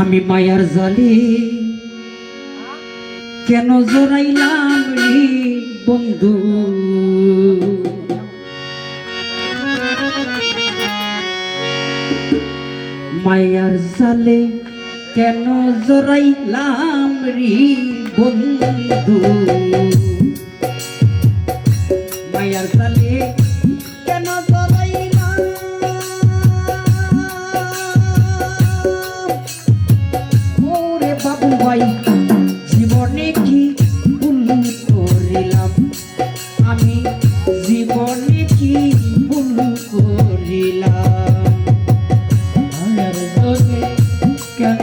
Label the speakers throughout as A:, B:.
A: আমি মায়ার জালে। কেন জড়াইলাম রে বন্ধু? মায়ার জালে কেন জড়াইলাম রে বন্ধু? ভাই জীবনে কি ভুল করিলাম? আমি জীবনে কি ভুল করিলাম? কেন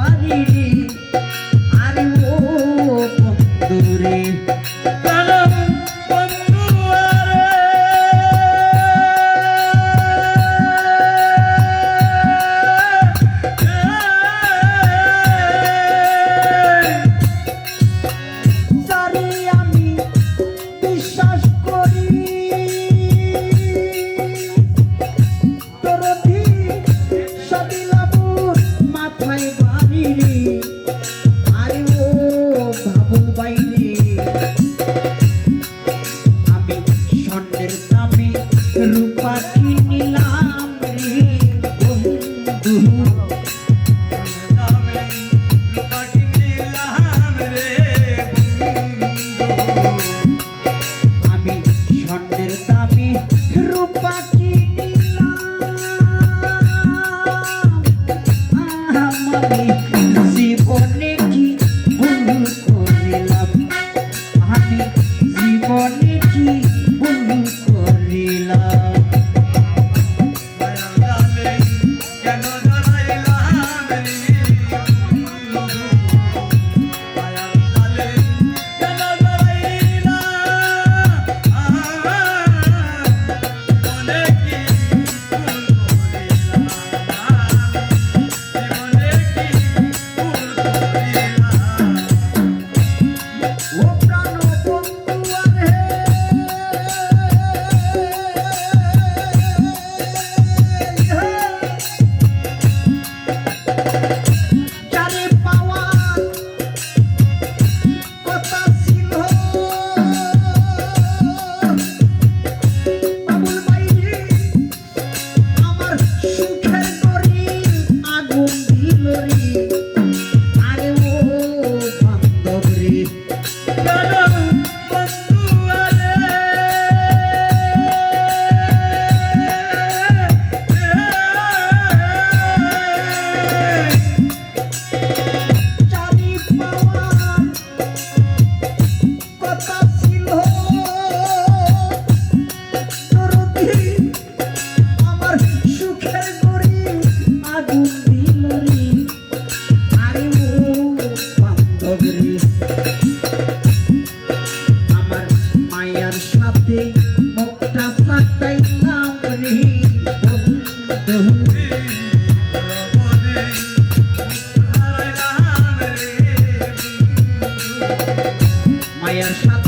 B: and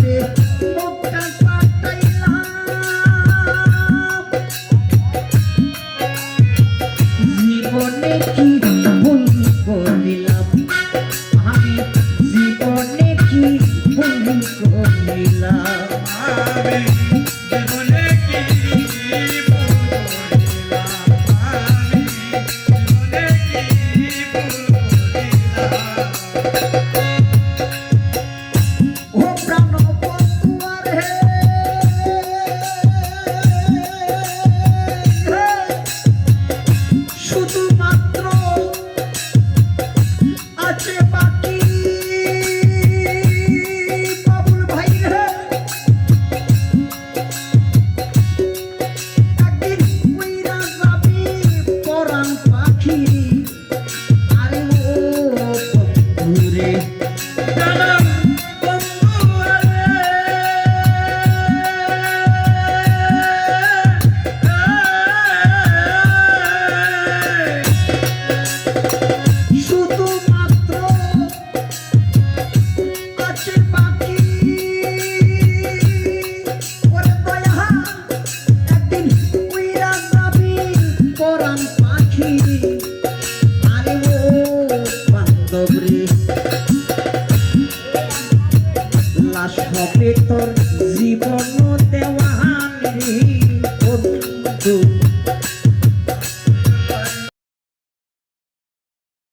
A: তবে তোর জীবন দেওয়া বন্ধু